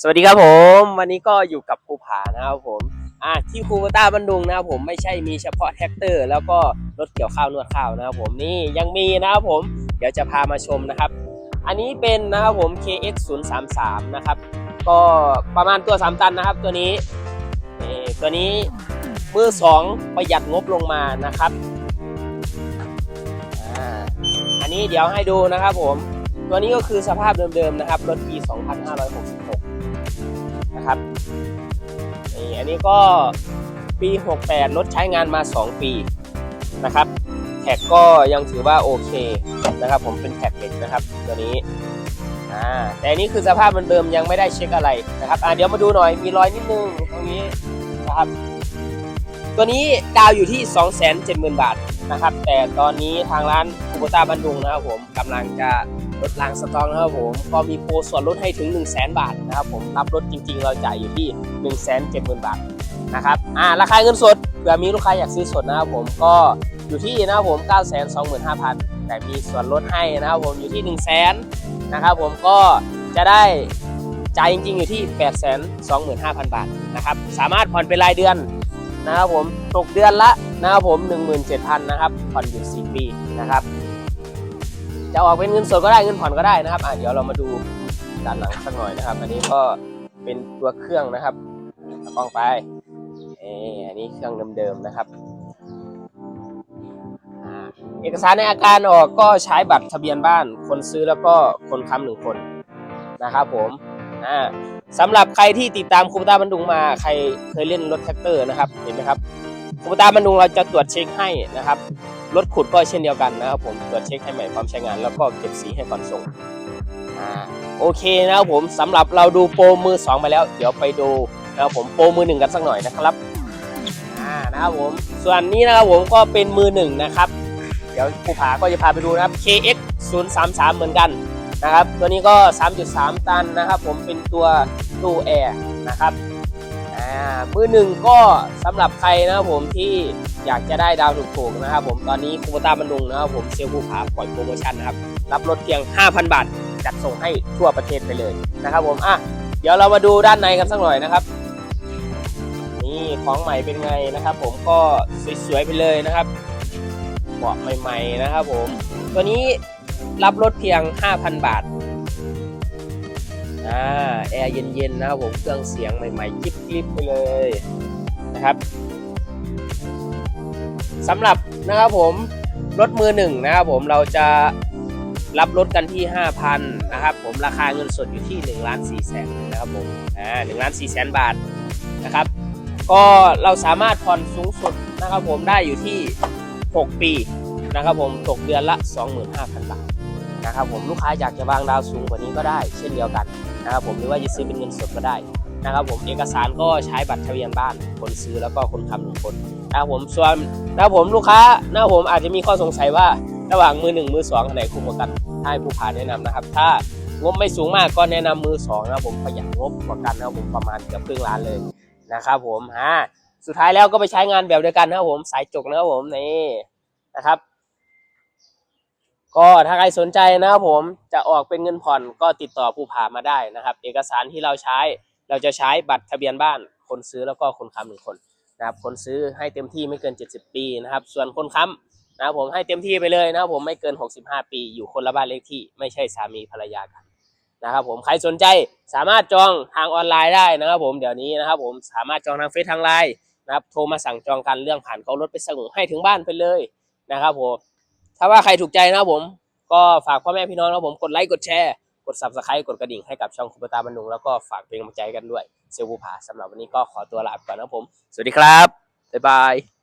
สวัสดีครับผม วันนี้ก็อยู่กับครูผานะครับผมอ่าที่ครูต้าบันดุงนะครับผมไม่ใช่มีเฉพาะแท็กเตอร์ แล้วก็รถเกี่ยวข้าวนวดข้าวนะครับผมนี่ยังมีนะครับผม เดี๋ยวจะพามาชมนะครับ อันนี้เป็นนะครับผม KX 0 3 3นะครับก็ประมาณตัว 3 ตันนะครับตัวนี้ตัวนี้มือสองประหยัดงบลงมานะครับอันนี้เดี๋ยวให้ดูนะครับผม ตัวนี้ก็คือสภาพเดิมๆนะครับรถปี 2566 นะครับนี่อันนี้ก็ปี 68 รถใช้งานมา 2 ปีนะครับแท็กก็ยังถือว่าโอเคนะครับ ผมเป็นแท็กเล็กนะครับตัวนี้อ่าแต่อันนี้คือสภาพมันเดิมยังไม่ได้เช็คอะไรนะครับอ่าเดี๋ยวมาดูหน่อยมีรอยนิดนึงตรงนี้นะครับ ตัวนี้ดาวอยู่ที่ 270,000 บาทนะครับ แต่ตอนนี้ทางร้านคูโบต้าบันดุงนะครับผมกำลังจะ ลดล้างสตอกนะครับผมก็มีโปรส่วนลดให้ถึง 1 0 0 0 0แบาทนะครับผมรับรถจริง ๆ เราจ่ายอยู่ที่ 170,000 บาทนะครับอ่าราคาเงินสดเผื่อมีลูกค้าอยากซื้อสดนะครับผมก็อยู่ที่นะครับผม925,000 แต่มีส่วนลดให้นะครับผมอยู่ที่ 1 0 0 0 0แนะครับผมก็จะได้จ่ายจริง ๆ อยู่ที่ 825,000 บาทนะครับสามารถผ่อนเป็นรายเดือนนะครับผมตกเดือนละนะครับผม 17,000นะครับผ่อนอยู่4ปีนะครับ จะออกเป็นเงินสดก็ได้เงินผ่อนก็ได้นะครับอะเดี๋ยวเรามาดูด้านหลังสักหน่อยนะครับ อันนี้ก็เป็นตัวเครื่องนะครับกล้องไปเอออันนี้เครื่องเดิมๆนะครับเอกสารในอาการออกก็ใช้บัตรทะเบียนบ้าน คนซื้อแล้วก็คนค้ำหนึ่งคนนะครับผมอ่าสำหรับใครที่ติดตามคูปต้าบันดุงมาใครเคยเล่นรถแท็กเตอร์นะครับเห็นไหมครับคูปต้าบันดุงเราจะตรวจเช็คให้นะครับ รถขุดก็เช่นเดียวกันนะครับผมตรวจเช็คให้ใหม่พร้อมใช้งาน แล้วก็เก็บสีให้ก่อนส่งโอเคนะครับผมสำหรับเราดูโปรมือสองไปแล้ว เดี๋ยวไปดูนะครับผมโปรมือหนึ่งกันสักหน่อยนะครับนะครับผมส่วนนี้นะครับผมก็เป็นมือหนึ่งนะครับ เดี๋ยวภูผาก็จะพาไปดูนะครับ KX 0 3 3เหมือนกันนะครับ ตัวนี้ก็ 3.3 ตันนะครับ ผมเป็นตัวตู้แอร์นะครับ อ่ามือหนึ่งก็สำหรับใครนะครับผมที่อยากจะได้ดาวถูกๆนะครับผมตอนนี้คูโบต้าบันดุงนะครับผมเซลล์ภูผาปล่อยโปรโมชั่นนะครับรับรถเพียง 5,000 บาท จัดส่งให้ทั่วประเทศไปเลยนะครับผมอะเดี๋ยวเรามาดูด้านในกันสักหน่อยนะครับนี่ของใหม่เป็นไงนะครับ ผมก็สวยๆไปเลยนะครับเบาะใหม่ ๆนะครับ ผม ตัวนี้รับรถเพียง 5,000 บาท ร์เย็นๆนะครับผมเครื่องเสียงใหม่ๆกิ๊บๆไปเลยนะครับสำหรับนะครับผมรถมือหนึ่งนะครับผมเราจะรับรถกันที่ 5,000นะครับผมราคาเงินสดอยู่ที่1ล้าน4แสนนะครับผมอ่า1ล้าน4แสนบาทนะครับก็เราสามารถผ่อนสูงสุดนะครับผมได้อยู่ที่ 6 ปีนะครับผมตกเดือนละ 25,000 บาท นะครับผมลูกค้าอยากจะวางดาวสูงกว่านี้ก็ได้ เช่นเดียวกันนะครับผมหรือว่าจะซื้อเป็นเงินสดก็ได้นะครับผมเอกสารก็ใช้บัตรทะเบียนบ้านคนซื้อแล้วก็คนค้ำหนึ่งคนนะครับผมส่วนนะครับผมลูกค้านะครับผมอาจจะมีข้อสงสัยว่าระหว่างมือหนึ่งมือสองอันไหนคุ้มกว่ากันให้ผู้ผ่านแนะนำนะครับ ถ้างบไม่สูงมากก็แนะนำมือสองนะครับผมประหยัดงบกว่ากันนะครับผมประมาณเกือบครึ่งล้านเลยนะครับผมอ่าสุดท้ายแล้วก็ไปใช้งานแบบเดียวกันนะครับผมสายจกนะครับผมนี่นะครับ ก็ถ้าใครสนใจนะครับผมจะออกเป็นเงินผ่อนก็ติดต่อผู้ผ่ามาได้นะครับ เอกสารที่เราใช้เราจะใช้บัตรทะเบียนบ้าน คนซื้อแล้วก็คนค้ำหนึ่งคนนะครับคนซื้อให้เต็มที่ไม่เกิน 70 ปีนะครับ ส่วนคนค้ำนะครับผมให้เต็มที่ไปเลยนะครับผมไม่เกิน 65 ปี อยู่คนละบ้านเลขที่ไม่ใช่สามีภรรยากันนะครับผมใครสนใจสามารถจองทางออนไลน์ได้นะครับ ผมเดี๋ยวนี้นะครับ ผมสามารถจองทางเฟซทางไลน์นะครับโทรมาสั่งจองกันเรื่องผ่านเขารถไปส่งให้ถึงบ้านไปเลยนะครับผม ถ้าว่าใครถูกใจนะครับผม ก็ฝากพ่อแม่พี่น้องนะครับผมกดไลค์กดแชร์ กดซับสไครต์กดกระดิ่งให้กับช่องคุปตาบันุงแล้วก็ฝากเป็นกำลังใจกันด้วยเซลบูผาสำหรับวันนี้ก็ขอตัวลาไปก่อนนะครับผม สวัสดีครับบ๊ายบาย